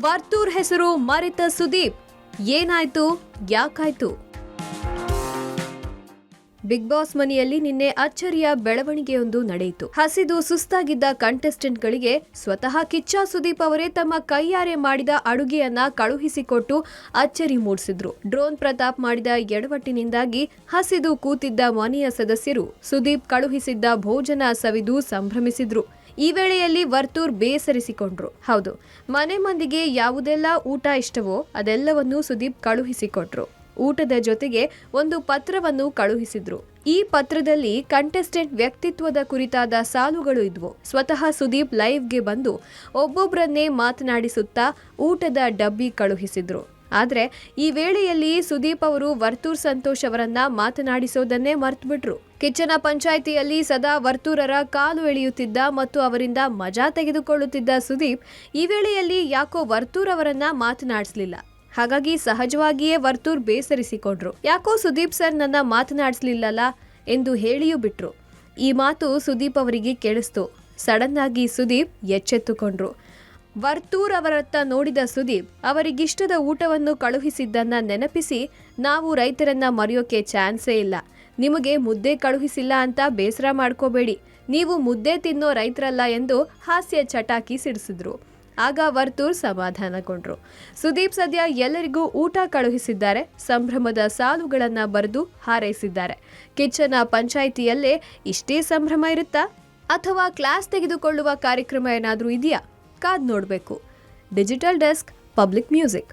ವರ್ತೂರ್ ಹೆಸರು ಮರೆತ ಸುದೀಪ್. ಏನಾಯ್ತು? ಯಾಕಾಯ್ತು? ಬಿಗ್ ಬಾಸ್ ಮನೆಯಲ್ಲಿ ನಿನ್ನೆ ಅಚ್ಚರಿಯ ಬೆಳವಣಿಗೆಯೊಂದು ನಡೆಯಿತು. ಹಸಿದು ಸುಸ್ತಾಗಿದ್ದ ಕಂಟೆಸ್ಟೆಂಟ್ಗಳಿಗೆ ಸ್ವತಃ ಕಿಚ್ಚ ಸುದೀಪ್ ಅವರೇ ತಮ್ಮ ಕೈಯಾರೆ ಮಾಡಿದ ಅಡುಗೆಯನ್ನ ಕಳುಹಿಸಿಕೊಟ್ಟು ಅಚ್ಚರಿ ಮೂಡಿಸಿದ್ರು. ಡ್ರೋನ್ ಪ್ರತಾಪ್ ಮಾಡಿದ ಎಡವಟ್ಟಿನಿಂದಾಗಿ ಹಸಿದು ಕೂತಿದ್ದ ಮನೆಯ ಸದಸ್ಯರು ಸುದೀಪ್ ಕಳುಹಿಸಿದ್ದ ಭೋಜನ ಸವಿದು ಸಂಭ್ರಮಿಸಿದ್ರು. ಈ ವೇಳೆಯಲ್ಲಿ ವರ್ತೂರ್ ಬೇಸರಿಸಿಕೊಂಡ್ರು. ಹೌದು, ಮನೆ ಮಂದಿಗೆ ಯಾವುದೆಲ್ಲ ಊಟ ಇಷ್ಟವೋ ಅದೆಲ್ಲವನ್ನೂ ಸುದೀಪ್ ಕಳುಹಿಸಿಕೊಟ್ರು. ಊಟದ ಜೊತೆಗೆ ಒಂದು ಪತ್ರವನ್ನು ಕಳುಹಿಸಿದ್ರು. ಈ ಪತ್ರದಲ್ಲಿ ಕಂಟೆಸ್ಟೆಂಟ್ ವ್ಯಕ್ತಿತ್ವದ ಕುರಿತಾದ ಸಾಲುಗಳು ಇದ್ವು. ಸ್ವತಃ ಸುದೀಪ್ ಲೈವ್ಗೆ ಬಂದು ಒಬ್ಬೊಬ್ಬರನ್ನೇ ಮಾತನಾಡಿಸುತ್ತಾ ಊಟದ ಡಬ್ಬಿ ಕಳುಹಿಸಿದ್ರು. ಆದ್ರೆ ಈ ವೇಳೆಯಲ್ಲಿ ಸುದೀಪ್ ಅವರು ವರ್ತೂರ್ ಸಂತೋಷ್ ಅವರನ್ನ ಮಾತನಾಡಿಸೋದನ್ನೇ ಮರ್ತ್ಬಿಟ್ರು. ಕಿಚ್ಚನ ಪಂಚಾಯಿತಿಯಲ್ಲಿ ಸದಾ ವರ್ತೂರರ ಕಾಲು ಎಳೆಯುತ್ತಿದ್ದ ಮತ್ತು ಅವರಿಂದ ಮಜಾ ತೆಗೆದುಕೊಳ್ಳುತ್ತಿದ್ದ ಸುದೀಪ್ ಈ ವೇಳೆಯಲ್ಲಿ ಯಾಕೋ ವರ್ತೂರ್ ಅವರನ್ನ ಮಾತನಾಡಿಸಲಿಲ್ಲ. ಹಾಗಾಗಿ ಸಹಜವಾಗಿಯೇ ವರ್ತೂರ್ ಬೇಸರಿಸಿಕೊಂಡ್ರು. ಯಾಕೋ ಸುದೀಪ್ ಸರ್ ನನ್ನ ಮಾತನಾಡಿಸ್ಲಿಲ್ಲಲ್ಲ ಎಂದು ಹೇಳಿಯೂ ಬಿಟ್ರು. ಈ ಮಾತು ಸುದೀಪ್ ಅವರಿಗೆ ಕೇಳಿಸ್ತು. ಸಡನ್ ಆಗಿ ಸುದೀಪ್ ಎಚ್ಚೆತ್ತುಕೊಂಡ್ರು. ವರ್ತೂರ್ ಅವರತ್ತ ನೋಡಿದ ಸುದೀಪ್ ಅವರಿಗಿಷ್ಟದ ಊಟವನ್ನು ಕಳುಹಿಸಿದ್ದನ್ನ ನೆನಪಿಸಿ ನಾವು ರೈತರನ್ನ ಮರೆಯೋಕೆ ಚಾನ್ಸೇ ಇಲ್ಲ. ನಿಮಗೆ ಮುದ್ದೆ ಕಳುಹಿಸಿಲ್ಲ ಅಂತ ಬೇಸರ ಮಾಡ್ಕೋಬೇಡಿ. ನೀವು ಮುದ್ದೆ ತಿನ್ನೋ ರೈತರಲ್ಲ ಎಂದು ಹಾಸ್ಯ ಚಟಾಕಿ ಸಿಡಿಸಿದ್ರು. ಆಗ ವರ್ತೂರ್ ಸಮಾಧಾನಗೊಂಡ್ರು. ಸುದೀಪ್ ಸದ್ಯ ಎಲ್ಲರಿಗೂ ಊಟ ಕಳುಹಿಸಿದ್ದಾರೆ. ಸಂಭ್ರಮದ ಸಾಲುಗಳನ್ನು ಬರೆದು ಹಾರೈಸಿದ್ದಾರೆ. ಕಿಚ್ಚನ ಪಂಚಾಯಿತಿಯಲ್ಲೇ ಇಷ್ಟೇ ಸಂಭ್ರಮ ಇರುತ್ತಾ? ಅಥವಾ ಕ್ಲಾಸ್ ತೆಗೆದುಕೊಳ್ಳುವ ಕಾರ್ಯಕ್ರಮ ಏನಾದರೂ ಇದೆಯಾ? ಕಾದ್ ನೋಡಬೇಕು ಡಿಜಿಟಲ್ ಡೆಸ್ಕ್ ಪಬ್ಲಿಕ್ ಮ್ಯೂಸಿಕ್